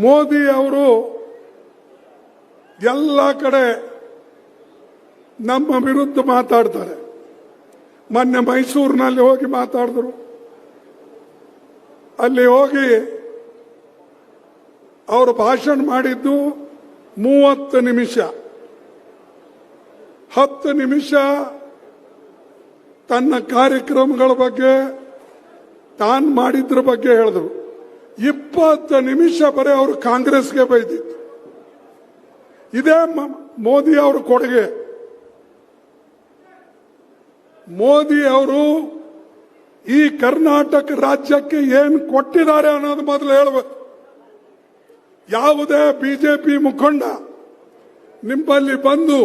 ಮೋದಿ ಅವರು ಎಲ್ಲ ಕಡೆ ನಮ್ಮ ವಿರುದ್ಧ ಮಾತಾಡ್ತಾರೆ. ಮೊನ್ನೆ ಮೈಸೂರಿನಲ್ಲಿ ಹೋಗಿ ಮಾತಾಡಿದ್ರು. ಅಲ್ಲಿ ಹೋಗಿ ಅವರು ಭಾಷಣ ಮಾಡಿದ್ದು ಮೂವತ್ತು ನಿಮಿಷ. ಹತ್ತು ನಿಮಿಷ ತನ್ನ ಕಾರ್ಯಕ್ರಮಗಳ ಬಗ್ಗೆ ತಾನು ಮಾಡಿದ್ರ ಬಗ್ಗೆ ಹೇಳಿದ್ರು. ಇಪ್ಪತ್ತು ನಿಮಿಷ ಬರೀ ಅವರು ಕಾಂಗ್ರೆಸ್ಗೆ ಬೈದಿತ್ತು ಇದೇ ಮೋದಿ ಅವರ ಕೊಡುಗೆ. ಮೋದಿ ಅವರು ಈ ಕರ್ನಾಟಕ ರಾಜ್ಯಕ್ಕೆ ಏನು ಕೊಟ್ಟಿದ್ದಾರೆ ಅನ್ನೋದು ಮೊದಲು ಹೇಳಬೇಕು. ಯಾವುದೇ ಬಿಜೆಪಿ ಮುಖಂಡ ನಿಮ್ಮಲ್ಲಿ ಬಂದು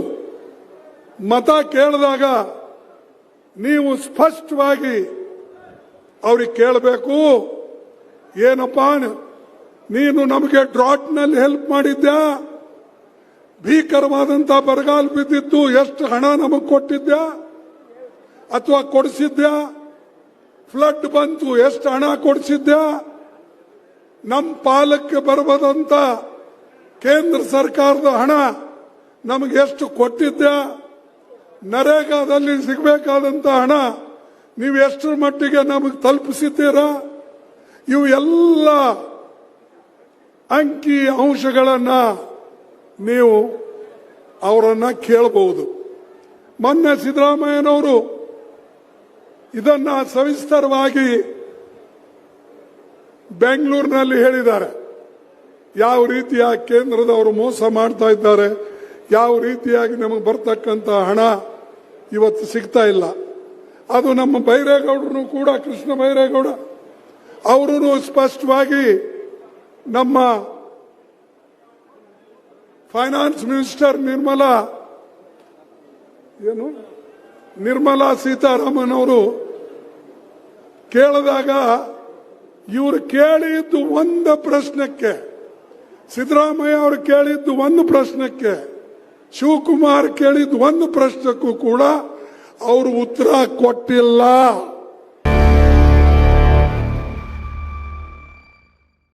ಮತ ಕೇಳಿದಾಗ ನೀವು ಸ್ಪಷ್ಟವಾಗಿ ಅವ್ರಿಗೆ ಕೇಳಬೇಕು. ಏನಪ್ಪ ನೀನು ನಮಗೆ ಡ್ರಾಟ್ನಲ್ಲಿ ಹೆಲ್ಪ್ ಮಾಡಿದ್ಯಾ? ಭೀಕರವಾದಂತ ಬರಗಾಲ ಬಿದ್ದಿತ್ತು ಎಷ್ಟು ಹಣ ನಮಗೆ ಕೊಟ್ಟಿದ್ಯಾ? ಅಥವಾ ಕೊಡಿಸಿದ್ಯಾ? ಫ್ಲಡ್ ಬಂತು, ಎಷ್ಟು ಹಣ ಕೊಡಿಸಿದ್ಯಾ? ನಮ್ಮ ಪಾಲಕ್ಕೆ ಬರಬದಂತ ಕೇಂದ್ರ ಸರ್ಕಾರದ ಹಣ ನಮಗೆ ಎಷ್ಟು ಕೊಟ್ಟಿದ್ಯಾ? ನರೇಗಾದಲ್ಲಿ ಸಿಗಬೇಕಾದಂತ ಹಣ ನೀವು ಎಷ್ಟರ ಮಟ್ಟಿಗೆ ನಮಗೆ ತಲುಪಿಸಿದ್ದೀರಾ? ಇವು ಎಲ್ಲ ಅಂಕಿ ಅಂಶಗಳನ್ನ ನೀವು ಅವರನ್ನ ಕೇಳಬಹುದು. ಮೊನ್ನೆ ಸಿದ್ದರಾಮಯ್ಯನವರು ಇದನ್ನ ಸವಿಸ್ತರವಾಗಿ ಬೆಂಗಳೂರಿನಲ್ಲಿ ಹೇಳಿದ್ದಾರೆ. ಯಾವ ರೀತಿಯ ಕೇಂದ್ರದವರು ಮೋಸ ಮಾಡ್ತಾ ಇದ್ದಾರೆ, ಯಾವ ರೀತಿಯಾಗಿ ನಮಗೆ ಬರ್ತಕ್ಕಂಥ ಹಣ ಇವತ್ತು ಸಿಗ್ತಾ ಇಲ್ಲ. ಅದು ನಮ್ಮ ಬೈರೇಗೌಡರು ಕೂಡ, ಕೃಷ್ಣ ಬೈರೇಗೌಡ ಅವರು ಸ್ಪಷ್ಟವಾಗಿ ನಮ್ಮ ಫೈನಾನ್ಸ್ ಮಿನಿಸ್ಟರ್ ನಿರ್ಮಲಾ ಏನು? ನಿರ್ಮಲಾ ಸೀತಾರಾಮನ್ ಅವರು ಕೇಳಿದಾಗ ಇವರು ಕೇಳಿದ್ದು ಒಂದು ಪ್ರಶ್ನಕ್ಕೆ, ಸಿದ್ದರಾಮಯ್ಯ ಅವರು ಕೇಳಿದ್ದು ಒಂದು ಪ್ರಶ್ನಕ್ಕೆ, ಶಿವಕುಮಾರ್ ಕೇಳಿದ್ದು ಒಂದು ಪ್ರಶ್ನಕ್ಕೂ ಕೂಡ ಅವರು ಉತ್ತರ ಕೊಟ್ಟಿಲ್ಲ.